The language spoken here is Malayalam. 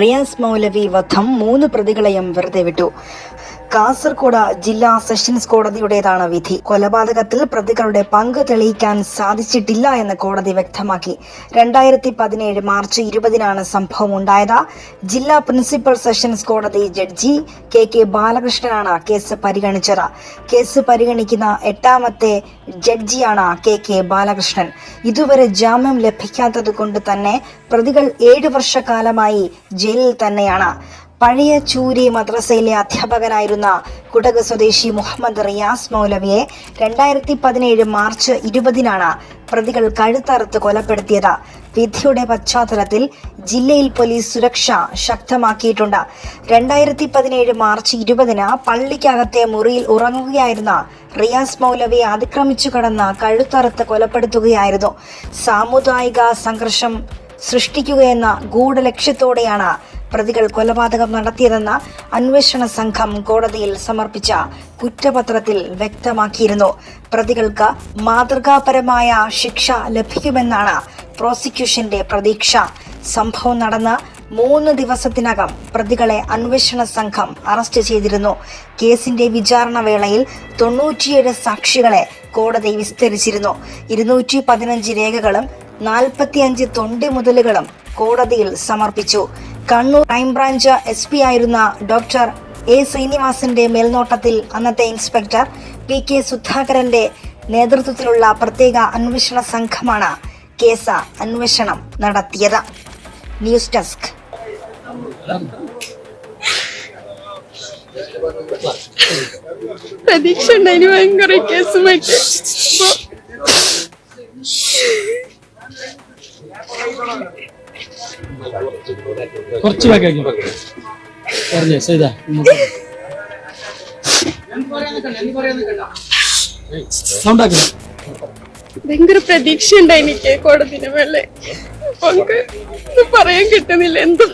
റിയാസ് മൗലവി വധം മൂന്ന് പ്രതികളെയും വെറുതെ വിട്ടു. കാസർഗോഡ് ജില്ലാ സെഷൻസ് കോടതിയുടേതാണ് വിധി. കൊലപാതകത്തിൽ പ്രതികളുടെ പങ്ക് തെളിയിക്കാൻ സാധിച്ചിട്ടില്ല എന്ന് കോടതി വ്യക്തമാക്കി. രണ്ടായിരത്തി പതിനേഴ് മാർച്ച് ഇരുപതിനാണ് സംഭവം ഉണ്ടായത് ജില്ലാ പ്രിൻസിപ്പൽ സെഷൻസ് കോടതി ജഡ്ജി കെ കെ ബാലകൃഷ്ണനാണ് കേസ് പരിഗണിച്ചത്. കേസ് പരിഗണിക്കുന്ന എട്ടാമത്തെ ജഡ്ജിയാണ് കെ കെ ബാലകൃഷ്ണൻ. ഇതുവരെ ജാമ്യം ലഭിക്കാത്തത് കൊണ്ട് തന്നെ പ്രതികൾ ഏഴ് വർഷക്കാലമായി ജയിലിൽ തന്നെയാണ്. പഴയ ചൂരി മദ്രസയിലെ അധ്യാപകനായിരുന്ന കുടക് സ്വദേശി മുഹമ്മദ് റിയാസ് മൗലവിയെ രണ്ടായിരത്തി പതിനേഴ് മാർച്ച് ഇരുപതിനാണ് പ്രതികൾ കഴുത്തറുത്ത് കൊലപ്പെടുത്തിയത്. വിധിയുടെ പശ്ചാത്തലത്തിൽ ജില്ലയിൽ പോലീസ് സുരക്ഷ ശക്തമാക്കിയിട്ടുണ്ട്. രണ്ടായിരത്തി പതിനേഴ് മാർച്ച് ഇരുപതിന് പള്ളിക്കകത്തെ മുറിയിൽ ഉറങ്ങുകയായിരുന്ന റിയാസ് മൗലവിയെ അതിക്രമിച്ചു കടന്ന് കഴുത്തറുത്ത് കൊലപ്പെടുത്തുകയായിരുന്നു. സാമുദായിക സംഘർഷം സൃഷ്ടിക്കുകയെന്ന ഗൂഢലക്ഷ്യത്തോടെയാണ് പ്രതികൾ കൊലപാതകം നടത്തിയതെന്ന് അന്വേഷണ സംഘം കോടതിയിൽ സമർപ്പിച്ച കുറ്റപത്രത്തിൽ വ്യക്തമാക്കിയിരുന്നു. പ്രതികൾക്ക് മാതൃകാപരമായ ശിക്ഷ ലഭിക്കുമെന്നാണ് പ്രോസിക്യൂഷന്റെ പ്രതീക്ഷ. സംഭവം നടന്ന് മൂന്ന് ദിവസത്തിനകം പ്രതികളെ അന്വേഷണ സംഘം അറസ്റ്റ് ചെയ്തിരുന്നു. കേസിന്റെ വിചാരണ വേളയിൽ തൊണ്ണൂറ്റിയേഴ് സാക്ഷികളെ കോടതി വിസ്തരിച്ചിരുന്നു. ഇരുന്നൂറ്റി പതിനഞ്ച് രേഖകളും നാൽപ്പത്തിയഞ്ച് തൊണ്ടി മുതലുകളും കോടതിയിൽ സമർപ്പിച്ചു. Kannur crime branch S P ആയിരുന്ന ഡോക്ടർ എ ശ്രീനിവാസിന്റെ മേൽനോട്ടത്തിൽ അന്നത്തെ ഇൻസ്പെക്ടർ പി കെ സുധാകരന്റെ നേതൃത്വത്തിലുള്ള പ്രത്യേക അന്വേഷണ സംഘമാണ് കേസ് അന്വേഷണം നടത്തിയത്. News desk. പ്രതീക്ഷ ഉണ്ടായിരുന്നു ഭയങ്കര കേസുമായിട്ട് കുറച്ച് ബാക്കി പറഞ്ഞേ ആക്കില്ല ഭയങ്കര പ്രതീക്ഷ ഉണ്ടായി എനിക്ക് കോടതി പറയാൻ കിട്ടുന്നില്ല. എന്തും